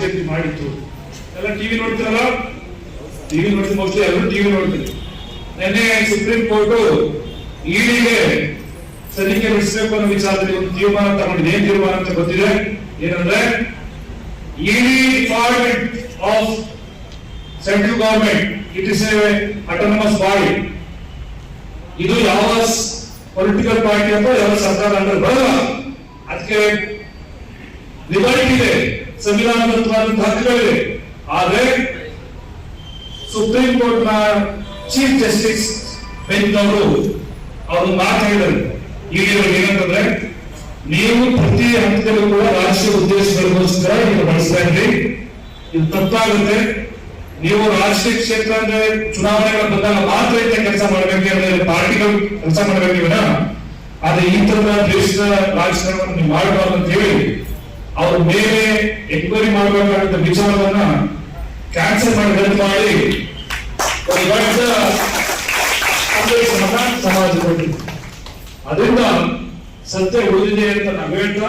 BJP ಮಾಡಿತ್ತು. ಎಲ್ಲ TV ನೋಡ್ತೀರಲ್ಲ? ಟಿವಿ ನೋಡಿ ಮೋಸ್ಟ್ಲಿ ಎಲ್ಲರೂ ಟಿವಿ ನೋಡ್ತೀನಿ. ನಿನ್ನೆ ಸುಪ್ರೀಂ ಕೋರ್ಟ್ ಈಡಿಗೆ ತನಿಖೆ ನಡೆಸಬೇಕು ಅನ್ನೋ ವಿಚಾರದಲ್ಲಿ ಒಂದು ತೀರ್ಮಾನ ತಗೊಂಡಿದೆ. ಏನ್ ತೀರ್ಮಾನ ಅಂತ ಗೊತ್ತಿದೆ? ಏನಂದ್ರೆ, ED department of central government it is a autonomous body ಇದು ಯಾವ ಪೊಲಿಟಿಕಲ್ ಪಾರ್ಟಿ ಅಂತ ಯಾವ ಸರ್ಕಾರ ಅಂದ್ರೆ ಬರಲ್ಲ. ಅದಕ್ಕೆ ಲಿಬರ್ಟಿ ಇದೆ. ಸಂವಿಧಾನಬದ್ಧವಾದಂತಹ ಹಕ್ಕುಗಳಿವೆ. ಆದರೆ ಸುಪ್ರೀಂ ಕೋರ್ಟ್ನ ಚೀಫ್ ಜಸ್ಟಿಸ್ ಬೆಂಚ್ ಅವರು ಅವರು ಮಾತಾಡಿದರು ಈಗ ಏನಂತಂದ್ರೆ, ನೀವು ಪ್ರತಿ ಹಂತದಲ್ಲೂ ಕೂಡ ರಾಷ್ಟ್ರೀಯ ಉದ್ದೇಶಗಳಿಗೋಸ್ಕರ ನೀವು ಬಳಸ್ತಾ ಇದ್ರಿ ಇದು ತಪ್ಪಾಗುತ್ತೆ. ನೀವು ರಾಷ್ಟ್ರೀಯ ಕ್ಷೇತ್ರ ಅಂದ್ರೆ ಚುನಾವಣೆಗಳ ಬಂದಾಗ ಮಾತ್ರ ಕೆಲಸ ಮಾಡಬೇಕು ಅಂದ್ರೆ ಪಾರ್ಟಿಗಳು ಕೆಲಸ ಮಾಡಬೇಕು ಆದ್ರೆ ಈ ತರದ ದೇಶದ ರಾಜಕಾರಣವನ್ನು ನೀವು ಮಾಡಬಾರ್ದು ಅಂತ ಹೇಳಿ ಅವ್ರ ಮೇಲೆ ಎನ್ಕ್ವೈರಿ ಮಾಡಬೇಕಾದಂತ ವಿಚಾರವನ್ನ ಕ್ಯಾನ್ಸಲ್ ಮಾಡಿ ರದ್ದು ಮಾಡಿ ಸಮಾಜ ಅದರಿಂದ ಸತ್ಯ ಉಳಿದಿದೆ ಅಂತ ನಾವು ಹೇಳ್ತಾ,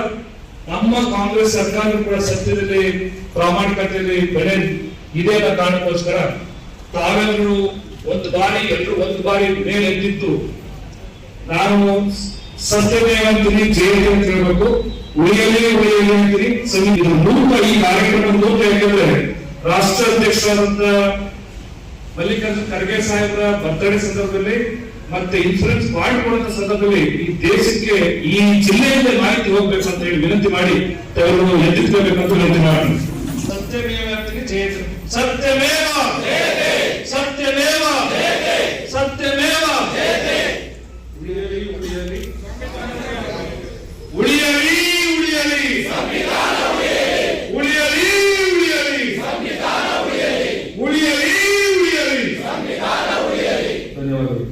ನಮ್ಮ ಕಾಂಗ್ರೆಸ್ ಸರ್ಕಾರ ಕೂಡ ಸತ್ಯದಲ್ಲಿ, ಪ್ರಾಮಾಣಿಕತೆಯಲ್ಲಿ ಬೆಳೆ ಇದೆ ಅಂತ ಕಾರಣಕ್ಕೋಸ್ಕರ ತಾವೆಲ್ಲರೂ ಒಂದು ಬಾರಿ ಎಲ್ಲರೂ ಒಂದು ಬಾರಿ ಮೇಲೆ ಎದ್ದಿತ್ತು ನಾನು ಸತ್ಯವೇ ಅಂತೀನಿ ಜೈಲಿಗೆ ಅಂತ ಹೇಳ್ಬೇಕು. ಉಳಿಯಲಿ ಉಳಿಯಲಿ ಅಂತೀನಿ. ಇದು ನೂತ ಈ ಕಾರ್ಯಕ್ರಮ ನೂತ ಯಾಕಂದ್ರೆ ರಾಷ್ಟ್ರಾಧ್ಯಕ್ಷರಾದಂತ ಮಲ್ಲಿಕಾರ್ಜುನ್ ಖರ್ಗೆ ಸಾಹೇಬರ ಬರ್ತಡೇ ಸಂದರ್ಭದಲ್ಲಿ, ಮತ್ತೆ ಇನ್ಸೂರೆನ್ಸ್ ಮಾಡಿಕೊಳ್ಳುವಂತ ಸಂದರ್ಭದಲ್ಲಿ ಈ ದೇಶಕ್ಕೆ ಈ ಜಿಲ್ಲೆಯಿಂದ ಮಾಹಿತಿ ಹೋಗ್ಬೇಕು ಅಂತ ಹೇಳಿ ವಿನಂತಿ ಮಾಡಿ ತಾವೆಲ್ಲರೂ ಎದ್ದಿಟ್ಕೋಬೇಕಂತ ವಿನಂತಿ ಮಾಡಿ ಸತ್ಯಮೇವ ಅಂತೀನಿ, ಜಯತೆ. ಸತ್ಯಮೇವ ಸತ್ಯಮೇವ! ಧನ್ಯವಾದಗಳು